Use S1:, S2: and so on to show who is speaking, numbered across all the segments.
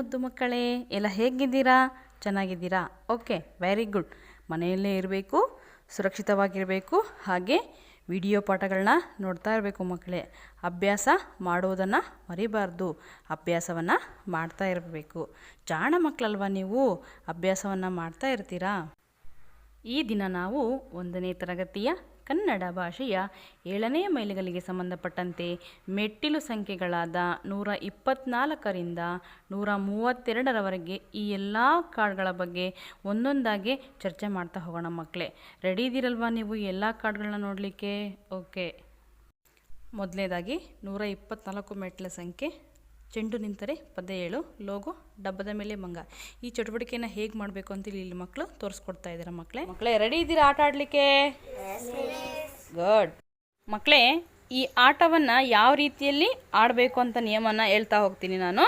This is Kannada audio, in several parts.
S1: ಮುದ್ದು ಮಕ್ಕಳೇ, ಎಲ್ಲ ಹೇಗಿದ್ದೀರಾ? ಚೆನ್ನಾಗಿದ್ದೀರಾ? Okay, very good. ಮನೆಯಲ್ಲೇ ಇರಬೇಕು, ಸುರಕ್ಷಿತವಾಗಿರಬೇಕು, ಹಾಗೆ ವಿಡಿಯೋ ಪಾಠಗಳನ್ನ ನೋಡ್ತಾ ಇರಬೇಕು ಮಕ್ಕಳೇ. ಅಭ್ಯಾಸ ಮಾಡೋದನ್ನು ಮರಿಬಾರ್ದು, ಅಭ್ಯಾಸವನ್ನು ಮಾಡ್ತಾ ಇರಬೇಕು. ಜಾಣ ಮಕ್ಕಳಲ್ವ ನೀವು? ಅಭ್ಯಾಸವನ್ನು ಮಾಡ್ತಾ ಇರ್ತೀರಾ? ಈ ದಿನ ನಾವು ಒಂದನೇ ತರಗತಿಯ ಕನ್ನಡ ಭಾಷೆಯ ಏಳನೇ ಮೈಲಿಗಲಿಗೆ ಸಂಬಂಧಪಟ್ಟಂತೆ ಮೆಟ್ಟಿಲು ಸಂಖ್ಯೆಗಳಾದ ನೂರ ಇಪ್ಪತ್ನಾಲ್ಕರಿಂದ ನೂರ ಮೂವತ್ತೆರಡರವರೆಗೆ ಈ ಎಲ್ಲ ಕಾರ್ಡ್ಗಳ ಬಗ್ಗೆ ಒಂದೊಂದಾಗಿ ಚರ್ಚೆ ಮಾಡ್ತಾ ಹೋಗೋಣ ಮಕ್ಕಳೇ. ರೆಡಿ ಇದ್ದೀರಲ್ವಾ ನೀವು ಎಲ್ಲ ಕಾರ್ಡ್ಗಳನ್ನ ನೋಡಲಿಕ್ಕೆ? ಓಕೆ. ಮೊದಲನೇದಾಗಿ ನೂರ ಇಪ್ಪತ್ನಾಲ್ಕು ಮೆಟ್ಟಿಲು ಸಂಖ್ಯೆ ಚೆಂಡು ನಿಂತರೆ ಪದ ಏಳು, ಲೋಗೋ ಡಬ್ಬದ ಮೇಲೆ ಮಂಗ. ಈ ಚಟುವಟಿಕೆಯನ್ನು ಹೇಗೆ ಮಾಡಬೇಕು ಅಂತ ಇಲ್ಲಿ ಮಕ್ಕಳು ತೋರಿಸ್ಕೊಡ್ತಾ ಇದ್ದಾರೆ ಮಕ್ಕಳೇ ಮಕ್ಕಳೇ ರೆಡಿ ಇದ್ದೀರಾ ಆಟ ಆಡಲಿಕ್ಕೆ? ಗುಡ್ ಮಕ್ಕಳೇ ಈ ಆಟವನ್ನು ಯಾವ ರೀತಿಯಲ್ಲಿ ಆಡಬೇಕು ಅಂತ ನಿಯಮನ ಹೇಳ್ತಾ ಹೋಗ್ತೀನಿ ನಾನು.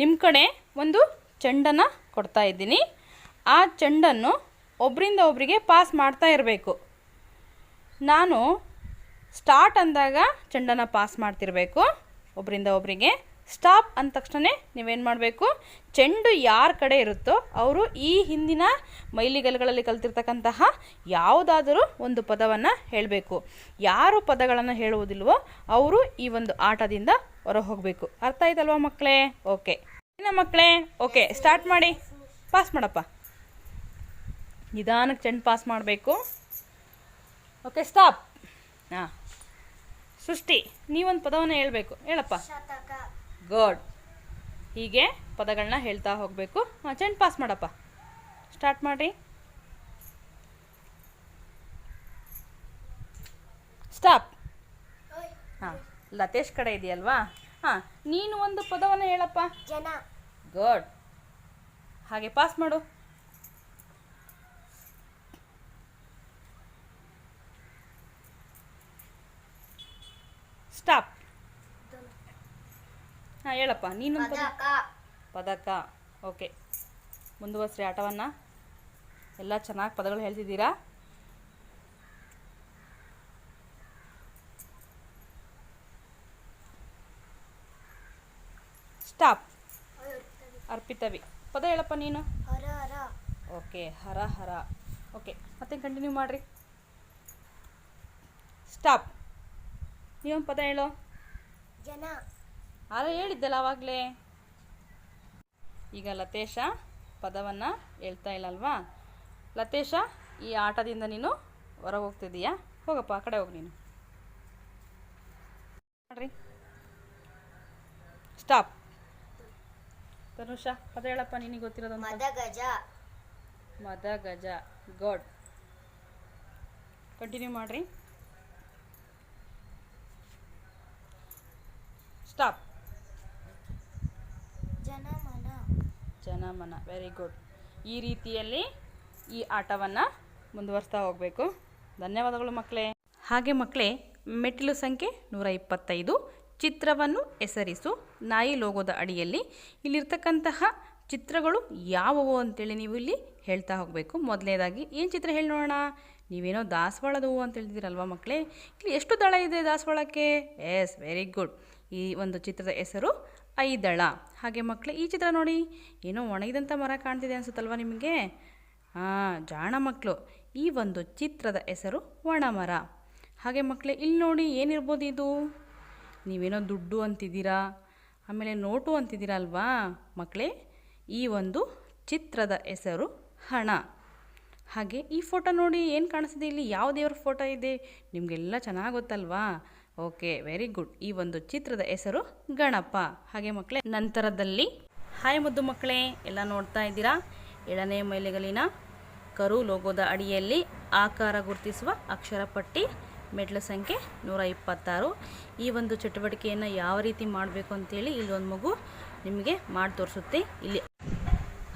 S1: ನಿಮ್ಮ ಕಡೆ ಒಂದು ಚೆಂಡನ್ನು ಕೊಡ್ತಾ ಇದ್ದೀನಿ. ಆ ಚೆಂಡನ್ನು ಒಬ್ಬರಿಂದ ಒಬ್ಬರಿಗೆ ಪಾಸ್ ಮಾಡ್ತಾ ಇರಬೇಕು. ನಾನು ಸ್ಟಾರ್ಟ್ ಅಂದಾಗ ಚೆಂಡನ್ನು ಪಾಸ್ ಮಾಡ್ತಿರಬೇಕು ಒಬ್ಬರಿಂದ ಒಬ್ಬರಿಗೆ ಸ್ಟಾಪ್ ಅಂದ ತಕ್ಷಣ ನೀವೇನು ಮಾಡಬೇಕು? ಚೆಂಡು ಯಾರ ಕಡೆ ಇರುತ್ತೋ ಅವರು ಈ ಹಿಂದಿನ ಮೈಲಿಗಲ್ಲುಗಳಲ್ಲಿ ಕಲ್ತಿರ್ತಕ್ಕಂತಹ ಯಾವುದಾದರೂ ಒಂದು ಪದವನ್ನು ಹೇಳಬೇಕು. ಯಾರು ಪದಗಳನ್ನು ಹೇಳುವುದಿಲ್ವೋ ಅವರು ಈ ಒಂದು ಆಟದಿಂದ ಹೊರ ಹೋಗಬೇಕು ಅರ್ಥ ಆಯ್ತಲ್ವಾ ಮಕ್ಕಳೇ? ಓಕೆ. ಇನ್ನ ಮಕ್ಕಳೇ? ಓಕೆ, ಸ್ಟಾರ್ಟ್ ಮಾಡಿ. ಪಾಸ್ ಮಾಡಪ್ಪ. ನಿಧಾನಕ್ಕೆ ಚೆಂಡು ಪಾಸ್ ಮಾಡಬೇಕು. Okay, stop. ಹಾಂ. ಸೃಷ್ಟಿ, ನೀವೊಂದು ಪದವನ್ನು ಹೇಳಬೇಕು. ಹೇಳಪ್ಪ. ಗುಡ್. ಹೀಗೆ ಪದಗಳನ್ನ ಹೇಳ್ತಾ ಹೋಗಬೇಕು. ಚೆಂಡ್ ಪಾಸ್ ಮಾಡಪ್ಪ. ಸ್ಟಾರ್ಟ್ ಮಾಡಿ ಸ್ಟಾಪ್ ಹಾಂ ಲತೇಶ್ ಕಡೆ ಇದೆಯಲ್ವಾ? ಹಾಂ ನೀನು ಒಂದು ಪದವನ್ನು ಹೇಳಪ್ಪ.
S2: ಜನ.
S1: ಗುಡ್ ಹಾಗೆ ಪಾಸ್ ಮಾಡು. ಸ್ಟಾಪ್ ಹಾಂ ಹೇಳಪ್ಪ. ನೀನು
S2: ಪದಕ.
S1: ಪದಕ. ಓಕೆ. ಮುಂದುವರ್ಸ್ರಿ ಆಟವನ್ನು. ಎಲ್ಲ ಚೆನ್ನಾಗಿ ಪದಗಳು ಹೇಳ್ತಿದ್ದೀರಾ? ಸ್ಟಾಪ್. ಅರ್ಪಿತವಿ. ಪದ ಹೇಳಪ್ಪ ನೀನು. ಓಕೆ. ಹರ ಹರ. ಓಕೆ. ಮತ್ತೆ ಕಂಟಿನ್ಯೂ ಮಾಡಿರಿ. ಸ್ಟಾಪ್. ನೀವೊಂದು ಪದ ಹೇಳೋ.
S2: ಜನ.
S1: ಆರ ಹೇಳಿದ್ದಲ್ಲ ಆವಾಗಲೇ ಈಗ ಲತೇಶ ಪದವನ್ನು ಹೇಳ್ತಾ ಇಲ್ಲಲ್ವಾ? ಲತೇಶ ಈ ಆಟದಿಂದ ನೀನು ಹೊರಗೆ ಹೋಗ್ತಿದ್ದೀಯಾ ಹೋಗಪ್ಪ ಆ ಕಡೆ ಹೋಗಿ ನೀನು. ನೋಡ್ರಿ ಸ್ಟಾಪ್ ತನುಷ ಪದ ಹೇಳಪ್ಪ ನಿನಗೆ ಗೊತ್ತಿರೋದು
S2: ಮದ ಗಜ
S1: ಮದ ಗಜ ಗಾಡ್ ಕಂಟಿನ್ಯೂ ಮಾಡ್ರಿ. ಸ್ಟಾಪ್
S2: ಜನಮನ.
S1: ವೆರಿ ಗುಡ್ ಈ ರೀತಿಯಲ್ಲಿ ಈ ಆಟವನ್ನು ಮುಂದುವರಿಸ್ತಾ ಹೋಗಬೇಕು. ಧನ್ಯವಾದಗಳು ಮಕ್ಕಳೇ. ಹಾಗೆ ಮಕ್ಕಳೇ, ಮೆಟ್ಟಿಲು ಸಂಖ್ಯೆ ನೂರ ಇಪ್ಪತ್ತೈದು ಚಿತ್ರವನ್ನು ಹೆಸರಿಸು. ನಾಯಿ ಲೋಗೋದ ಅಡಿಯಲ್ಲಿ ಇಲ್ಲಿರ್ತಕ್ಕಂತಹ ಚಿತ್ರಗಳು ಯಾವುವು ಅಂತೇಳಿ ನೀವು ಇಲ್ಲಿ ಹೇಳ್ತಾ ಹೋಗಬೇಕು. ಮೊದಲನೇದಾಗಿ, ಏನು ಚಿತ್ರ ಹೇಳಿ ನೋಡೋಣ? ನೀವೇನೋ ದಾಸವಾಳದ ಹೂವು ಅಂತ ಹೇಳ್ತಿದ್ದೀರಲ್ವ ಮಕ್ಕಳೇ? ಇಲ್ಲಿ ಎಷ್ಟು ದಳ ಇದೆ ದಾಸವಾಳಕ್ಕೆ? ಎಸ್ ವೆರಿ ಗುಡ್ ಈ ಒಂದು ಚಿತ್ರದ ಹೆಸರು ಐದಳ. ಹಾಗೆ ಮಕ್ಕಳು ಈ ಚಿತ್ರ ನೋಡಿ. ಏನೋ ಒಣಗಿದಂಥ ಮರ ಕಾಣ್ತಿದೆ ಅನಿಸುತ್ತಲ್ವ ನಿಮಗೆ? ಹಾಂ ಜಾಣ ಮಕ್ಕಳು ಈ ಒಂದು ಚಿತ್ರದ ಹೆಸರು ಒಣ ಮರ ಹಾಗೆ ಮಕ್ಕಳೇ ಇಲ್ಲಿ ನೋಡಿ ಏನಿರ್ಬೋದು ಇದು? ನೀವೇನೋ ದುಡ್ಡು ಅಂತಿದ್ದೀರಾ? ಆಮೇಲೆ ನೋಟು ಅಂತಿದ್ದೀರಾ ಅಲ್ವಾ? ಮಕ್ಕಳೇ ಈ ಒಂದು ಚಿತ್ರದ ಹೆಸರು ಹಣ. ಹಾಗೆ ಈ ಫೋಟೋ ನೋಡಿ ಏನು ಕಾಣಿಸ್ತಿದೆ ಇಲ್ಲಿ? ಯಾವ ದೇವ್ರ ಫೋಟೋ ಇದೆ? ನಿಮಗೆಲ್ಲ ಚೆನ್ನಾಗಿ ಗೊತ್ತಲ್ವಾ? ಓಕೆ ವೆರಿ ಗುಡ್ ಈ ಒಂದು ಚಿತ್ರದ ಹೆಸರು ಗಣಪ. ಹಾಗೆ ಮಕ್ಕಳೇ ನಂತರದಲ್ಲಿ, ಹಾಯ್ ಮುದ್ದು ಮಕ್ಕಳೇ ಎಲ್ಲ ನೋಡ್ತಾ ಇದ್ದೀರಾ? ಏಳನೇ ಮೈಲಿಗಲಿನ ಕರು ಲೋಗೋದ ಅಡಿಯಲ್ಲಿ ಆಕಾರ ಗುರುತಿಸುವ ಅಕ್ಷರ ಪಟ್ಟಿ ಮೆಟ್ಲು ಸಂಖ್ಯೆ ನೂರ ಇಪ್ಪತ್ತಾರು. ಈ ಒಂದು ಚಟುವಟಿಕೆಯನ್ನು ಯಾವ ರೀತಿ ಮಾಡಬೇಕು ಅಂತೇಳಿ ಇಲ್ಲಿ ಒಂದು ಮಗು ನಿಮಗೆ ಮಾಡಿ ತೋರಿಸುತ್ತೆ. ಇಲ್ಲಿ,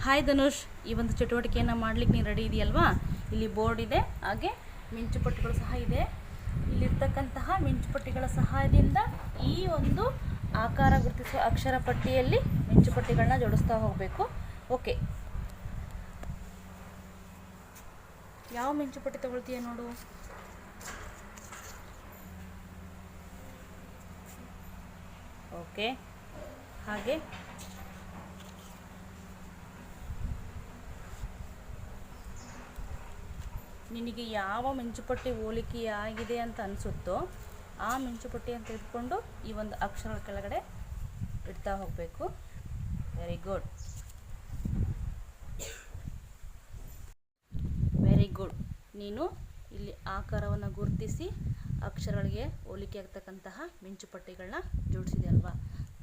S1: ಹಾಯ್ ಧನುಷ್, ಈ ಒಂದು ಚಟುವಟಿಕೆಯನ್ನು ಮಾಡ್ಲಿಕ್ಕೆ ನೀನು ರೆಡಿ ಇದೆಯಲ್ವಾ? ಇಲ್ಲಿ ಬೋರ್ಡ್ ಇದೆ, ಹಾಗೆ ಮಿಂಚುಪಟ್ಟುಗಳು ಸಹ ಇದೆ. ಇಲ್ಲಿರ್ತಕ್ಕಂತಹ ಮಿಂಚುಪಟ್ಟಿಗಳ ಸಹಾಯದಿಂದ ಈ ಒಂದು ಆಕಾರ ಗುರುತಿಸುವ ಅಕ್ಷರ ಪಟ್ಟಿಯಲ್ಲಿ ಮಿಂಚುಪಟ್ಟಿಗಳನ್ನ ಜೋಡಿಸ್ತಾ ಹೋಗಬೇಕು. ಓಕೆ ಯಾವ ಮಿಂಚುಪಟ್ಟಿ ತಗೊಳ್ತೀಯ ನೋಡು? ಓಕೆ ಹಾಗೆ ನಿನಗೆ ಯಾವ ಮಿಂಚುಪಟ್ಟಿ ಹೋಲಿಕೆ ಆಗಿದೆ ಅಂತ ಅನಿಸುತ್ತೋ ಆ ಮಿಂಚುಪಟ್ಟಿಯನ್ನು ತೆಗೆದುಕೊಂಡು ಈ ಒಂದು ಅಕ್ಷರಗಳ ಕೆಳಗಡೆ ಇಡ್ತಾ ಹೋಗಬೇಕು. ವೆರಿ ಗುಡ್ ವೆರಿ ಗುಡ್ ನೀನು ಇಲ್ಲಿ ಆಕಾರವನ್ನು ಗುರುತಿಸಿ ಅಕ್ಷರಗಳಿಗೆ ಹೋಲಿಕೆ ಆಗ್ತಕ್ಕಂತಹ ಮಿಂಚುಪಟ್ಟಿಗಳನ್ನ ಜೋಡಿಸಿದೆ ಅಲ್ವಾ?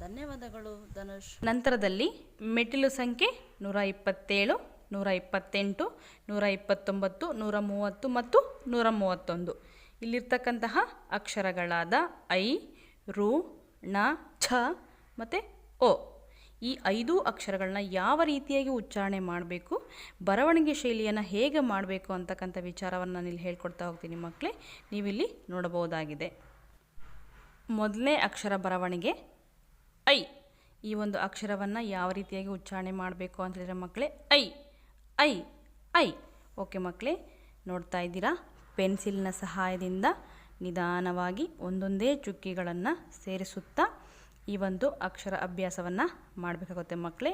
S1: ಧನ್ಯವಾದಗಳು ಧನುಷ್. ನಂತರದಲ್ಲಿ ಮೆಟ್ಟಿಲು ಸಂಖ್ಯೆ ನೂರ ಇಪ್ಪತ್ತೇಳು. ನೂರ ಇಪ್ಪತ್ತೆಂಟು ನೂರ ಇಪ್ಪತ್ತೊಂಬತ್ತು ನೂರ ಮೂವತ್ತು ಮತ್ತು ನೂರ ಮೂವತ್ತೊಂದು ಇಲ್ಲಿರ್ತಕ್ಕಂತಹ ಅಕ್ಷರಗಳಾದ ಐ, ರು, ಣ, ಛ ಮತ್ತು ಓ. ಈ ಐದು ಅಕ್ಷರಗಳನ್ನ ಯಾವ ರೀತಿಯಾಗಿ ಉಚ್ಚಾರಣೆ ಮಾಡಬೇಕು, ಬರವಣಿಗೆ ಶೈಲಿಯನ್ನು ಹೇಗೆ ಮಾಡಬೇಕು ಅಂತಕ್ಕಂಥ ವಿಚಾರವನ್ನು ನಾನು ಇಲ್ಲಿ ಹೇಳ್ಕೊಡ್ತಾ ಹೋಗ್ತೀನಿ ಮಕ್ಕಳೇ ನೀವಿಲ್ಲಿ ನೋಡಬಹುದಾಗಿದೆ. ಮೊದಲನೇ ಅಕ್ಷರ ಬರವಣಿಗೆ ಐ. ಈ ಒಂದು ಅಕ್ಷರವನ್ನು ಯಾವ ರೀತಿಯಾಗಿ ಉಚ್ಚಾರಣೆ ಮಾಡಬೇಕು ಅಂತ ಹೇಳಿದ್ರೆ ಮಕ್ಕಳೇ ಐ. I I. ಓಕೆ ಮಕ್ಕಳೇ ನೋಡ್ತಾ ಇದ್ದೀರಾ? ಪೆನ್ಸಿಲ್ನ ಸಹಾಯದಿಂದ ನಿಧಾನವಾಗಿ ಒಂದೊಂದೇ ಚುಕ್ಕಿಗಳನ್ನು ಸೇರಿಸುತ್ತಾ ಈ ಒಂದು ಅಕ್ಷರ ಅಭ್ಯಾಸವನ್ನು ಮಾಡಬೇಕಾಗುತ್ತೆ ಮಕ್ಕಳೇ.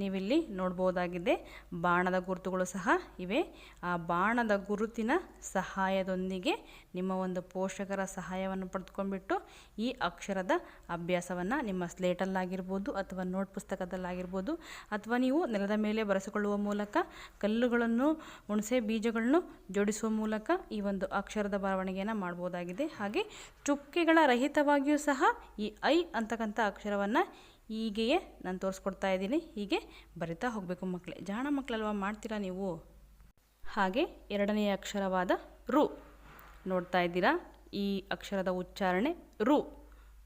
S1: ನೀವಿಲ್ಲಿ ನೋಡ್ಬೋದಾಗಿದೆ, ಬಾಣದ ಗುರುತುಗಳು ಸಹ ಇವೆ. ಆ ಬಾಣದ ಗುರುತಿನ ಸಹಾಯದೊಂದಿಗೆ ನಿಮ್ಮ ಒಂದು ಪೋಷಕರ ಸಹಾಯವನ್ನು ಪಡೆದುಕೊಂಡ್ಬಿಟ್ಟು ಈ ಅಕ್ಷರದ ಅಭ್ಯಾಸವನ್ನು ನಿಮ್ಮ ಸ್ಲೇಟಲ್ಲಾಗಿರ್ಬೋದು ಅಥವಾ ನೋಟ್ ಪುಸ್ತಕದಲ್ಲಾಗಿರ್ಬೋದು ಅಥವಾ ನೀವು ನೆಲದ ಮೇಲೆ ಬರೆಸಿಕೊಳ್ಳುವ ಮೂಲಕ, ಕಲ್ಲುಗಳನ್ನು, ಹುಣಸೆ ಬೀಜಗಳನ್ನು ಜೋಡಿಸುವ ಮೂಲಕ ಈ ಒಂದು ಅಕ್ಷರದ ಬರವಣಿಗೆಯನ್ನು ಮಾಡ್ಬೋದಾಗಿದೆ. ಹಾಗೆ ಚುಕ್ಕೆಗಳ ರಹಿತವಾಗಿಯೂ ಸಹ ಈ ಐ ಅಂತಕ್ಕಂಥ ಅಕ್ಷರವನ್ನು ಹೀಗೆಯೇ ನಾನು ತೋರಿಸ್ಕೊಡ್ತಾ ಇದ್ದೀನಿ. ಹೀಗೆ ಬರಿತಾ ಹೋಗಬೇಕು ಮಕ್ಕಳೇ ಜಾಣ ಮಕ್ಕಳಲ್ವ ಮಾಡ್ತೀರಾ ನೀವು? ಹಾಗೆ ಎರಡನೆಯ ಅಕ್ಷರವಾದ ರು. ನೋಡ್ತಾ ಇದ್ದೀರಾ? ಈ ಅಕ್ಷರದ ಉಚ್ಚಾರಣೆ ರು.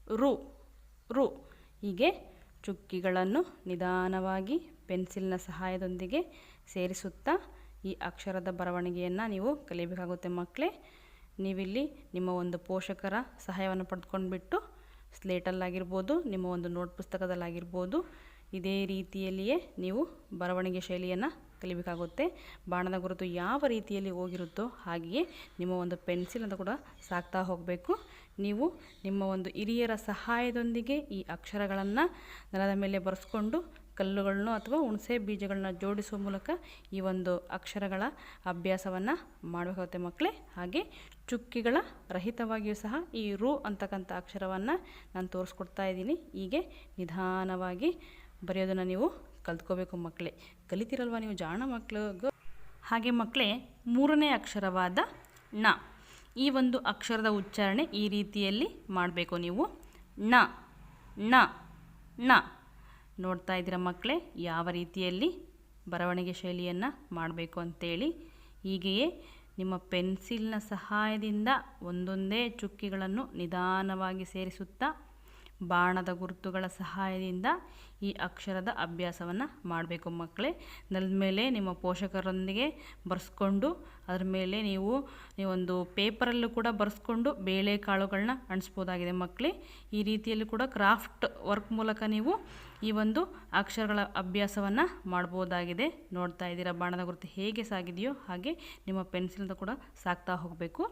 S1: ರು. ರು. ಹೀಗೆ ಚುಕ್ಕಿಗಳನ್ನು ನಿಧಾನವಾಗಿ ಪೆನ್ಸಿಲ್ನ ಸಹಾಯದೊಂದಿಗೆ ಸೇರಿಸುತ್ತಾ ಈ ಅಕ್ಷರದ ಬರವಣಿಗೆಯನ್ನು ನೀವು ಕಲಿಯಬೇಕಾಗುತ್ತೆ ಮಕ್ಕಳೇ ನೀವಿಲ್ಲಿ ನಿಮ್ಮ ಒಂದು ಪೋಷಕರ ಸಹಾಯವನ್ನು ಪಡೆದುಕೊಂಡ್ಬಿಟ್ಟು ಸ್ಲೇಟಲ್ಲಾಗಿರ್ಬೋದು, ನಿಮ್ಮ ಒಂದು ನೋಟ್ ಪುಸ್ತಕದಲ್ಲಾಗಿರ್ಬೋದು, ಇದೇ ರೀತಿಯಲ್ಲಿಯೇ ನೀವು ಬರವಣಿಗೆ ಶೈಲಿಯನ್ನು ಕಲಿಬೇಕಾಗುತ್ತೆ. ಬಾಣದ ಗುರುತು ಯಾವ ರೀತಿಯಲ್ಲಿ ಹೋಗಿರುತ್ತೋ ಹಾಗೆಯೇ ನಿಮ್ಮ ಒಂದು ಪೆನ್ಸಿಲ್ ಅಂತ ಕೂಡ ಸಾಕ್ತಾ ಹೋಗಬೇಕು. ನೀವು ನಿಮ್ಮ ಒಂದು ಹಿರಿಯರ ಸಹಾಯದೊಂದಿಗೆ ಈ ಅಕ್ಷರಗಳನ್ನು ನೆಲದ ಮೇಲೆ ಬರೆಸ್ಕೊಂಡು ಕಲ್ಲುಗಳನ್ನು ಅಥವಾ ಹುಣಸೆ ಬೀಜಗಳನ್ನ ಜೋಡಿಸುವ ಮೂಲಕ ಈ ಒಂದು ಅಕ್ಷರಗಳ ಅಭ್ಯಾಸವನ್ನು ಮಾಡಬೇಕಾಗುತ್ತೆ ಮಕ್ಕಳೇ. ಹಾಗೆ ಚುಕ್ಕಿಗಳ ರಹಿತವಾಗಿಯೂ ಸಹ ಈ ರು ಅಂತಕ್ಕಂಥ ಅಕ್ಷರವನ್ನು ನಾನು ತೋರಿಸ್ಕೊಡ್ತಾ ಇದ್ದೀನಿ. ಹೀಗೆ ನಿಧಾನವಾಗಿ ಬರೆಯೋದನ್ನು ನೀವು ಕಲ್ತ್ಕೋಬೇಕು ಮಕ್ಕಳೇ. ಕಲಿತಿರಲ್ವ ನೀವು ಜಾಣ ಮಕ್ಕಳು ಹಾಗೆ ಮಕ್ಕಳೇ, ಮೂರನೇ ಅಕ್ಷರವಾದ ನ ಈ ಒಂದು ಅಕ್ಷರದ ಉಚ್ಚಾರಣೆ ಈ ರೀತಿಯಲ್ಲಿ ಮಾಡಬೇಕು ನೀವು. ನ ನ ಣ. ನೋಡ್ತಾ ಇದ್ದೀರ ಮಕ್ಕಳೇ? ಯಾವ ರೀತಿಯಲ್ಲಿ ಬರವಣಿಗೆ ಶೈಲಿಯನ್ನು ಮಾಡಬೇಕು ಅಂತೇಳಿ? ಹೀಗೆಯೇ ನಿಮ್ಮ ಪೆನ್ಸಿಲ್ನ ಸಹಾಯದಿಂದ ಒಂದೊಂದೇ ಚುಕ್ಕಿಗಳನ್ನು ನಿಧಾನವಾಗಿ ಸೇರಿಸುತ್ತಾ ಬಾಣದ ಗುರುತುಗಳ ಸಹಾಯದಿಂದ ಈ ಅಕ್ಷರದ ಅಭ್ಯಾಸವನ್ನು ಮಾಡಬೇಕು ಮಕ್ಕಳೇ. ನೆಲದ ಮೇಲೆ ನಿಮ್ಮ ಪೋಷಕರೊಂದಿಗೆ ಬರೆಸ್ಕೊಂಡು, ಅದ್ರ ಮೇಲೆ ನೀವು, ನೀವೊಂದು ಪೇಪರಲ್ಲೂ ಕೂಡ ಬರೆಸ್ಕೊಂಡು ಬೇಳೆಕಾಳುಗಳನ್ನ ಅಣಿಸ್ಬೋದಾಗಿದೆ ಮಕ್ಕಳೇ. ಈ ರೀತಿಯಲ್ಲೂ ಕೂಡ ಕ್ರಾಫ್ಟ್ ವರ್ಕ್ ಮೂಲಕ ನೀವು ಈ ಒಂದು ಅಕ್ಷರಗಳ ಅಭ್ಯಾಸವನ್ನು ಮಾಡ್ಬೋದಾಗಿದೆ. ನೋಡ್ತಾ ಇದ್ದೀರಾ ಬಾಣದ ಗುರುತು ಹೇಗೆ ಸಾಗಿದೆಯೋ ಹಾಗೆ ನಿಮ್ಮ ಪೆನ್ಸಿಲ್ದ ಕೂಡ ಸಾಕ್ತಾ ಹೋಗಬೇಕು.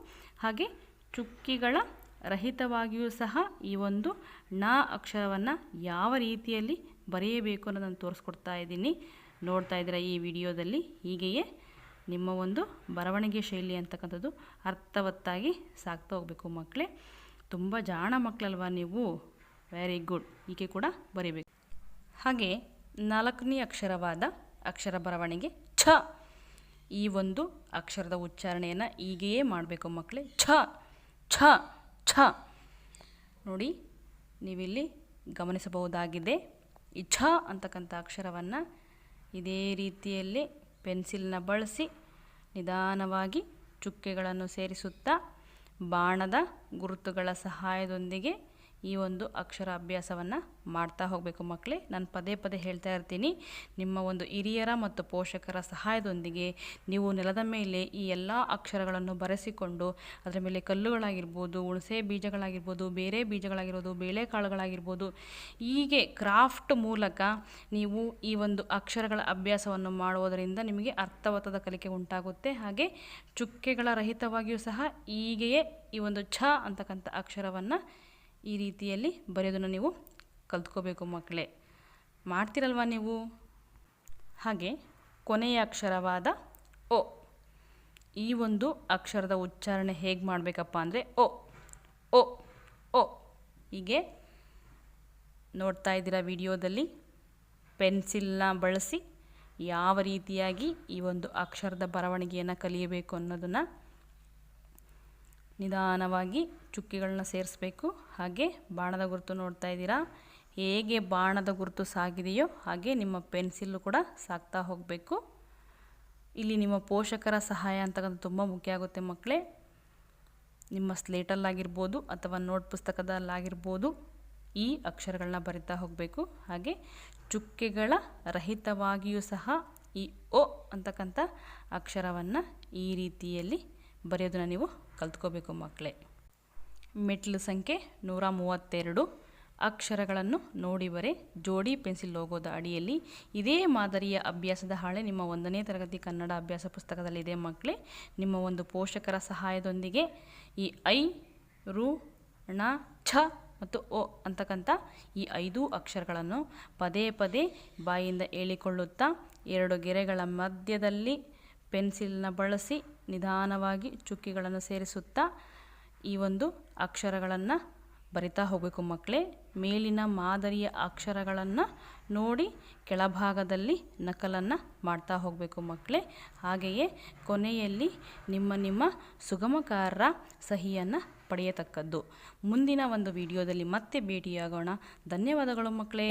S1: ಹಾಗೆ ಚುಕ್ಕಿಗಳ ರಹಿತವಾಗಿಯೂ ಸಹ ಈ ಒಂದು ನ ಅಕ್ಷರವನ್ನು ಯಾವ ರೀತಿಯಲ್ಲಿ ಬರೆಯಬೇಕು ಅನ್ನೋದನ್ನು ತೋರಿಸ್ಕೊಡ್ತಾ ಇದ್ದೀನಿ. ನೋಡ್ತಾ ಇದ್ದೀರ ಈ ವಿಡಿಯೋದಲ್ಲಿ? ಹೀಗೆಯೇ ನಿಮ್ಮ ಒಂದು ಬರವಣಿಗೆ ಶೈಲಿ ಅಂತಕ್ಕಂಥದ್ದು ಅರ್ಥವತ್ತಾಗಿ ಸಾಕ್ತಾ ಹೋಗಬೇಕು ಮಕ್ಕಳೇ. ತುಂಬ ಜಾಣ ಮಕ್ಕಳಲ್ವಾ ನೀವು? ವೆರಿ ಗುಡ್ ಹೀಗೆ ಕೂಡ ಬರೀಬೇಕು. ಹಾಗೆ ನಾಲ್ಕನೇ ಅಕ್ಷರವಾದ ಅಕ್ಷರ ಬರವಣಿಗೆ ಛ. ಈ ಒಂದು ಅಕ್ಷರದ ಉಚ್ಚಾರಣೆಯನ್ನು ಹೀಗೆಯೇ ಮಾಡಬೇಕು ಮಕ್ಕಳೇ. ಛ ಛ. ಛ. ನೋಡಿ, ನೀವಿಲ್ಲಿ ಗಮನಿಸಬಹುದಾಗಿದೆ. ಈ ಛ ಅಂತಕ್ಕಂಥ ಅಕ್ಷರವನ್ನು ಇದೇ ರೀತಿಯಲ್ಲಿ ಪೆನ್ಸಿಲ್ನ ಬಳಸಿ ನಿಧಾನವಾಗಿ ಚುಕ್ಕೆಗಳನ್ನು ಸೇರಿಸುತ್ತಾ ಬಾಣದ ಗುರುತುಗಳ ಸಹಾಯದೊಂದಿಗೆ ಈ ಒಂದು ಅಕ್ಷರ ಅಭ್ಯಾಸವನ್ನು ಮಾಡ್ತಾ ಹೋಗಬೇಕು ಮಕ್ಕಳೇ. ನಾನು ಪದೇ ಪದೇ ಹೇಳ್ತಾ ಇರ್ತೀನಿ, ನಿಮ್ಮ ಒಂದು ಹಿರಿಯರ ಮತ್ತು ಪೋಷಕರ ಸಹಾಯದೊಂದಿಗೆ ನೀವು ನೆಲದ ಮೇಲೆ ಈ ಎಲ್ಲ ಅಕ್ಷರಗಳನ್ನು ಬರೆಸಿಕೊಂಡು, ಅದರ ಮೇಲೆ ಕಲ್ಲುಗಳಾಗಿರ್ಬೋದು, ಹುಣಸೆ ಬೀಜಗಳಾಗಿರ್ಬೋದು, ಬೇರೆ ಬೀಜಗಳಾಗಿರ್ಬೋದು, ಬೇಳೆಕಾಳುಗಳಾಗಿರ್ಬೋದು, ಹೀಗೆ ಕ್ರಾಫ್ಟ್ ಮೂಲಕ ನೀವು ಈ ಒಂದು ಅಕ್ಷರಗಳ ಅಭ್ಯಾಸವನ್ನು ಮಾಡುವುದರಿಂದ ನಿಮಗೆ ಅರ್ಥವತ್ತದ ಕಲಿಕೆ ಉಂಟಾಗುತ್ತೆ. ಹಾಗೆ ಚುಕ್ಕೆಗಳ ರಹಿತವಾಗಿಯೂ ಸಹ ಹೀಗೆಯೇ ಈ ಒಂದು ಛ ಅಂತಕ್ಕಂಥ ಅಕ್ಷರವನ್ನು ಈ ರೀತಿಯಲ್ಲಿ ಬರೆಯೋದನ್ನು ನೀವು ಕಲ್ತ್ಕೋಬೇಕು ಮಕ್ಕಳೇ. ಮಾಡ್ತಿರಲ್ವಾ ನೀವು? ಹಾಗೆ ಕೊನೆಯ ಅಕ್ಷರವಾದ ಓ. ಈ ಒಂದು ಅಕ್ಷರದ ಉಚ್ಚಾರಣೆ ಹೇಗೆ ಮಾಡಬೇಕಪ್ಪ ಅಂದರೆ ಓ ಓ ಓ. ಹೀಗೆ ನೋಡ್ತಾ ಇದ್ದೀರಾ ವಿಡಿಯೋದಲ್ಲಿ? ಪೆನ್ಸಿಲ್ನ ಬಳಸಿ ಯಾವ ರೀತಿಯಾಗಿ ಈ ಒಂದು ಅಕ್ಷರದ ಬರವಣಿಗೆಯನ್ನು ಕಲಿಯಬೇಕು ಅನ್ನೋದನ್ನು ನಿಧಾನವಾಗಿ ಚುಕ್ಕಿಗಳನ್ನ ಸೇರಿಸ್ಬೇಕು. ಹಾಗೆ ಬಾಣದ ಗುರುತು ನೋಡ್ತಾ ಇದ್ದೀರಾ? ಹೇಗೆ ಬಾಣದ ಗುರುತು ಸಾಗಿದೆಯೋ ಹಾಗೆ ನಿಮ್ಮ ಪೆನ್ಸಿಲ್ಲು ಕೂಡ ಸಾಕ್ತಾ ಹೋಗಬೇಕು. ಇಲ್ಲಿ ನಿಮ್ಮ ಪೋಷಕರ ಸಹಾಯ ಅಂತಕ್ಕಂಥ ತುಂಬ ಮುಖ್ಯ ಆಗುತ್ತೆ ಮಕ್ಕಳೇ. ನಿಮ್ಮ ಸ್ಲೇಟಲ್ಲಾಗಿರ್ಬೋದು ಅಥವಾ ನೋಟ್ ಪುಸ್ತಕದಲ್ಲಾಗಿರ್ಬೋದು ಈ ಅಕ್ಷರಗಳನ್ನ ಬರಿತಾ ಹೋಗಬೇಕು. ಹಾಗೆ ಚುಕ್ಕೆಗಳ ರಹಿತವಾಗಿಯೂ ಸಹ ಈ ಓ ಅಂತಕ್ಕಂಥ ಅಕ್ಷರವನ್ನು ಈ ರೀತಿಯಲ್ಲಿ ಬರೆಯೋದನ್ನು ನೀವು ಕಲ್ತ್ಕೋಬೇಕು ಮಕ್ಕಳೇ. ಮೆಟ್ಲು ಸಂಖ್ಯೆ ನೂರ ಮೂವತ್ತೆರಡು. ಅಕ್ಷರಗಳನ್ನು ನೋಡಿ ಬರೆ. ಜೋಡಿ ಪೆನ್ಸಿಲ್ ಲೋಗೋದ ಅಡಿಯಲ್ಲಿ ಇದೇ ಮಾದರಿಯ ಅಭ್ಯಾಸದ ಹಾಳೆ ನಿಮ್ಮ ಒಂದನೇ ತರಗತಿ ಕನ್ನಡ ಅಭ್ಯಾಸ ಪುಸ್ತಕದಲ್ಲಿದೆ ಮಕ್ಕಳೇ. ನಿಮ್ಮ ಒಂದು ಪೋಷಕರ ಸಹಾಯದೊಂದಿಗೆ ಈ ಐ, ರು, ಣ, ಛ ಮತ್ತು ಓ ಅಂತಕ್ಕಂಥ ಈ ಐದು ಅಕ್ಷರಗಳನ್ನು ಪದೇ ಪದೇ ಬಾಯಿಂದ ಹೇಳಿಕೊಳ್ಳುತ್ತಾ ಎರಡು ಗೆರೆಗಳ ಮಧ್ಯದಲ್ಲಿ ಪೆನ್ಸಿಲ್ನ ಬಳಸಿ ನಿಧಾನವಾಗಿ ಚುಕ್ಕಿಗಳನ್ನು ಸೇರಿಸುತ್ತಾ ಈ ಒಂದು ಅಕ್ಷರಗಳನ್ನು ಬರಿತಾ ಹೋಗಬೇಕು ಮಕ್ಕಳೇ. ಮೇಲಿನ ಮಾದರಿಯ ಅಕ್ಷರಗಳನ್ನು ನೋಡಿ ಕೆಳಭಾಗದಲ್ಲಿ ನಕಲನ್ನು ಮಾಡ್ತಾ ಹೋಗಬೇಕು ಮಕ್ಕಳೇ. ಹಾಗೆಯೇ ಕೊನೆಯಲ್ಲಿ ನಿಮ್ಮ ನಿಮ್ಮ ಸುಗಮಕಾರರ ಸಹಿಯನ್ನು ಪಡೆಯತಕ್ಕದ್ದು. ಮುಂದಿನ ಒಂದು ವಿಡಿಯೋದಲ್ಲಿ ಮತ್ತೆ ಭೇಟಿಯಾಗೋಣ. ಧನ್ಯವಾದಗಳು ಮಕ್ಕಳೇ.